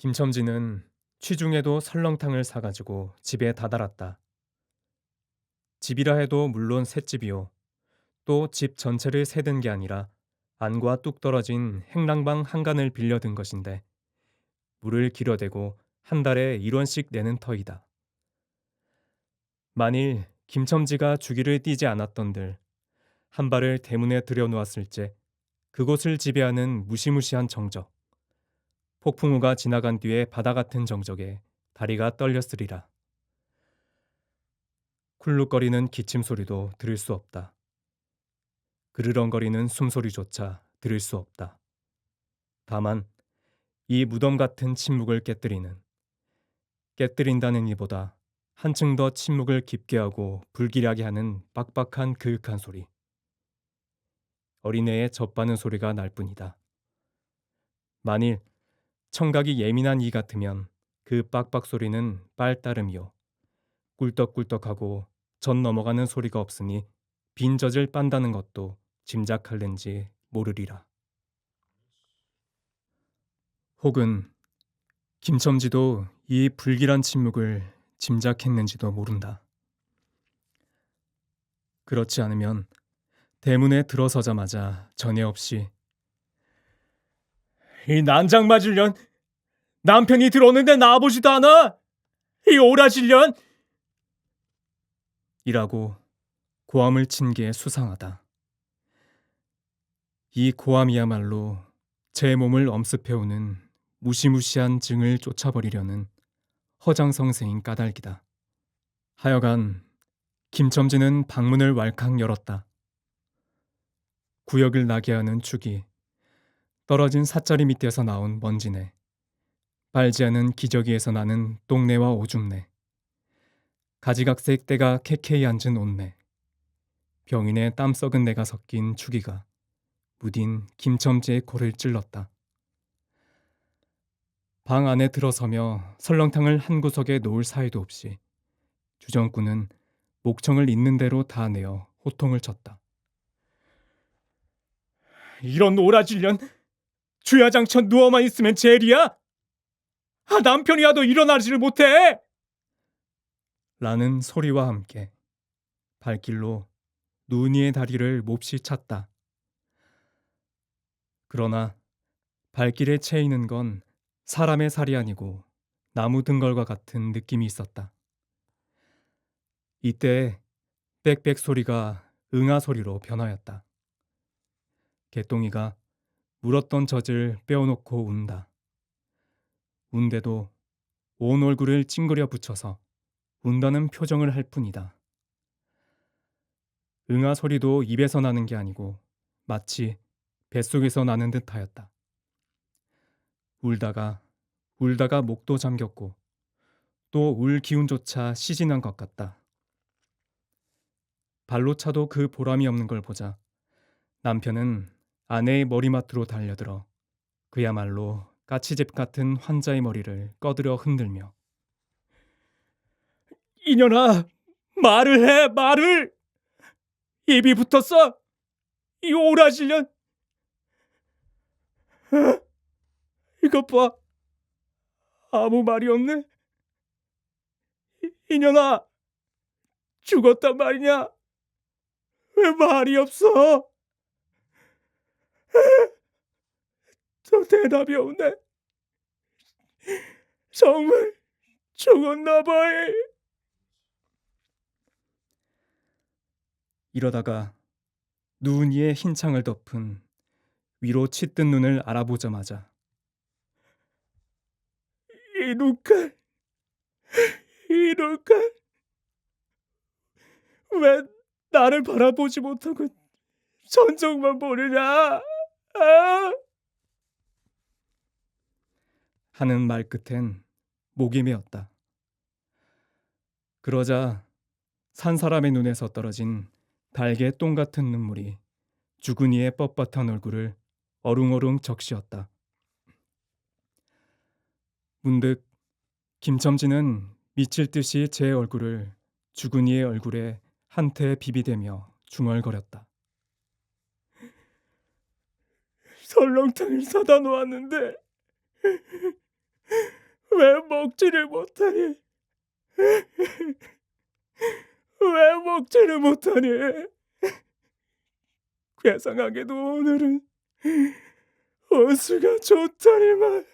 김첨지는 취중에도 설렁탕을 사가지고 집에 다다랐다. 집이라 해도 물론 셋집이요. 또 집 전체를 세든 게 아니라 안과 뚝 떨어진 행랑방 한간을 빌려든 것인데 물을 길어대고 한 달에 1원씩 내는 터이다. 만일 김첨지가 주기를 띄지 않았던들 한 발을 대문에 들여놓았을 때 그곳을 지배하는 무시무시한 정적 폭풍우가 지나간 뒤에 바다 같은 정적에 다리가 떨렸으리라. 쿨룩거리는 기침 소리도 들을 수 없다. 그르렁거리는 숨소리조차 들을 수 없다. 다만 이 무덤 같은 침묵을 깨뜨리는 깨뜨린다는 이보다 한층 더 침묵을 깊게 하고 불길하게 하는 빡빡한 그윽한 소리. 어린애의 젖바는 소리가 날 뿐이다. 만일 청각이 예민한 이 같으면 그 빡빡 소리는 빨따름이요. 꿀떡꿀떡하고 전 넘어가는 소리가 없으니 빈 젖을 빤다는 것도 짐작할는지 모르리라. 혹은 김첨지도 이 불길한 침묵을 짐작했는지도 모른다. 그렇지 않으면 대문에 들어서자마자 전에 없이 이 난장 맞을 년 남편이 들어오는데 나와보지도 않아 이 오라질 년 이라고 고함을 친 게 수상하다. 이 고함이야말로 제 몸을 엄습해오는 무시무시한 증을 쫓아버리려는 허장성세인 까닭이다. 하여간 김첨지는 방문을 왈칵 열었다. 구역을 나게 하는 축이 떨어진 사짜리 밑에서 나온 먼지네. 빨지 않은 기저귀에서 나는 똥내와 오줌내. 가지각색 때가 캐캐이 앉은 옷내. 병인의 땀 썩은 내가 섞인 축이가 무딘 김첨지의 코를 찔렀다. 방 안에 들어서며 설렁탕을 한 구석에 놓을 사이도 없이 주정꾼은 목청을 있는 대로 다 내어 호통을 쳤다. 이런 오라질 년 주야장천 누워만 있으면 제일이야 아 남편이라도 일어나지를 못해 라는 소리와 함께 발길로 눈이의 다리를 몹시 찼다. 그러나 발길에 채이는 건 사람의 살이 아니고 나무 등걸과 같은 느낌이 있었다. 이때 빽빽 소리가 응아 소리로 변하였다. 개똥이가 울었던 젖을 빼어놓고 운다. 운데도 온 얼굴을 찡그려 붙여서 운다는 표정을 할 뿐이다. 응아 소리도 입에서 나는 게 아니고 마치 뱃속에서 나는 듯하였다. 울다가 울다가 목도 잠겼고 또 울 기운조차 시진한 것 같다. 발로 차도 그 보람이 없는 걸 보자 남편은 아내의 머리맡으로 달려들어 그야말로 까치집 같은 환자의 머리를 꺼들여 흔들며 이년아 말을 해 말을! 입이 붙었어! 이 오라질 년! 어? 이것 봐! 아무 말이 없네! 이- 이년아! 죽었단 말이냐? 왜 말이 없어 저 대답이 없네 정말 죽었나 봐 이러다가 눈 위에 흰 창을 덮은 위로 치뜬 눈을 알아보자마자 이 눈깔, 이 눈깔, 왜 나를 바라보지 못하고 전적만 보느냐? 아! 하는 말 끝엔 목이 메었다. 그러자 산 사람의 눈에서 떨어진 달개 똥 같은 눈물이 주근이의 뻣뻣한 얼굴을 어룽어룽 적시었다. 문득 김첨지는 미칠 듯이 제 얼굴을 주근이의 얼굴에 한테 비비대며 중얼거렸다. 설렁탕을 사다 놓았는데 왜 먹지를 못하니? 왜 먹지를 못하니? 괴상하게도 오늘은 온수가 좋다니만.